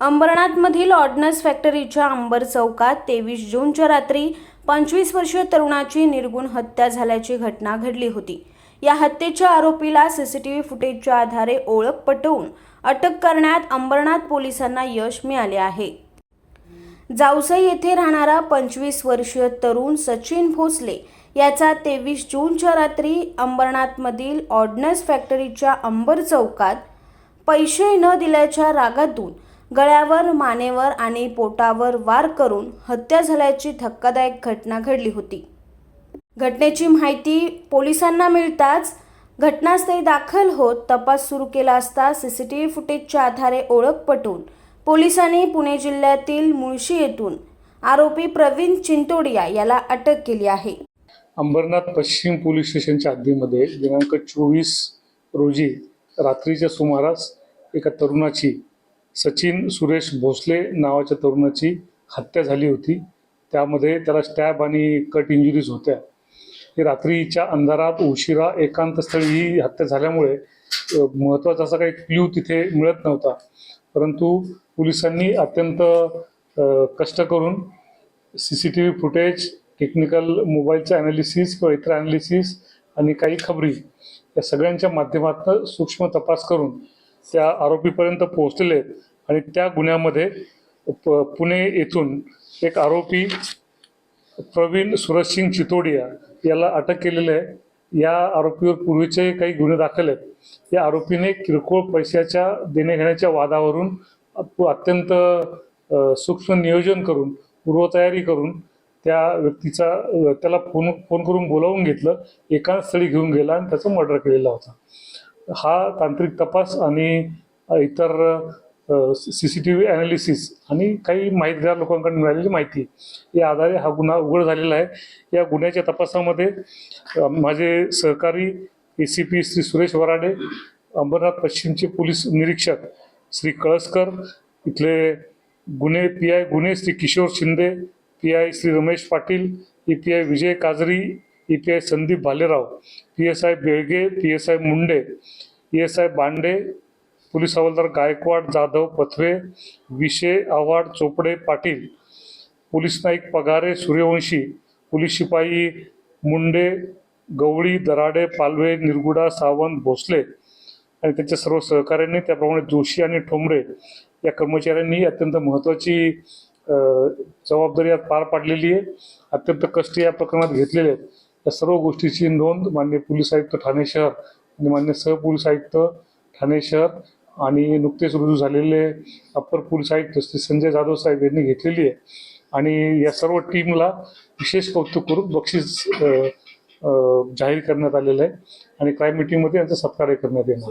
अंबरनाथमधील ordnance फॅक्टरीच्या अंबर चौकात तेवीस जूनच्या रात्री पंचवीस वर्षीय तरुणाची निर्गुण हत्या झाल्याची घटना घडली होती. या हत्येच्या आरोपीला सीसीटीव्ही फुटेजच्या आधारे ओळख पटवून अटक करण्यात अंबरनाथ पोलिसांना यश मिळाले आहे. जावसई येथे राहणारा पंचवीस वर्षीय तरुण सचिन भोसले याचा तेवीस जूनच्या रात्री अंबरनाथमधील ऑर्डनन्स फॅक्टरीच्या अंबर चौकात पैसे न दिल्याच्या रागातून गळ्यावर मानेवर आणि पोटावर वार करून हत्या झाल्याची धक्कादायक घटना घडली होती. घटनेची माहिती पोलिसांना मिळताच घटनास्थळी दाखल होत तपास सुरू केला असता सीसीटीव्ही फुटेजच्या आधारे ओळख पटवून पोलिसांनी पुणे जिल्ह्यातील मुळशी येथून आरोपी प्रवीण चिंतोडिया याला अटक केली आहे. अंबरनाथ पश्चिम पोलीस स्टेशनच्या हद्दीमध्ये दिनांक चोवीस रोजी रात्रीच्या सुमारास एका तरुणाची सचिन सुरेश भोसले नावाच्या तरुणाची हत्या झाली होती. त्यामध्ये त्याला स्टॅब आणि कट इंजुरीज होत्या. रात्रीच्या अंधारात उशिरा एकांतस्थळी ही हत्या झाल्यामुळे महत्त्वाचा असा काही क्ल्यू तिथे मिळत नव्हता. परंतु पोलिसांनी अत्यंत कष्ट करून C C T V footage technical मोबाईलचं ॲनालिसिस किंवा इतर ॲनालिसिस आणि काही खबरी या सगळ्यांच्या माध्यमातून सूक्ष्म तपास करून त्या आरोपीपर्यंत पोहोचलेले आहेत. आणि त्या गुन्ह्यामध्ये प पुणे येथून एक आरोपी प्रवीण सुरजसिंग चितोडिया याला अटक केलेलं आहे. या आरोपीवर पूर्वीचे काही गुन्हे दाखल आहेत. या आरोपीने किरकोळ पैशाच्या देण्याघेण्याच्या वादावरून अत्यंत सूक्ष्म नियोजन करून पूर्वतयारी करून त्या व्यक्तीचा त्याला फोन फोन करून बोलावून घेतलं. एकाच स्थळी घेऊन गेला आणि त्याचा मर्डर केलेला होता. हा तांत्रिक तपास आणि इतर C C T V analysis आणि काही माहितगार लोकांकडून मिळालेली माहिती या आधारे हा गुन्हा उघड झालेला आहे. या गुन्ह्याच्या तपासामध्ये माझे सहकारी A C P Shri Suresh Varade Ambarnath पश्चिमचे police निरीक्षक श्री कळसकर इथले गुन्हे पी आय गुन्हे Shri Kishor Shinde P I Shri Ramesh Patil A P I Vijay Kajari E P I Sandeep Bhalerao P S I Belge P S I Munde P S I Bande police हवालदार Gaikwad Jadhav Pathwe Vishe Avhad Chopde Patil police नाईक Pagare Suryavanshi police शिपाई मुंडे गवळी दराडे पालवे निरगुडा सावंत भोसले आणि त्यांच्या सर्व सहकाऱ्यांनी त्याप्रमाणे जोशी आणि ठोंबरे या कर्मचाऱ्यांनी अत्यंत महत्त्वाची जबाबदारी आज पार पाडलेली आहे. अत्यंत कष्ट या प्रकरणात घेतलेले आहेत. या सर्व गोष्टीची नोंद मान्य पोलीस आयुक्त ठाणे शहर आणि मान्य सहपोलीस आयुक्त ठाणे शहर आणि नुकतेच रुजू झालेले अप्पर पोलीस आयुक्त श्री संजय जाधव साहेब यांनी घेतलेली आहे. आणि या सर्व टीमला विशेष कौतुक करून बक्षीस जाहीर करण्यात आलेलं आहे. आणि क्राईम मिटिंगमध्ये यांचा सत्कारही करण्यात येणार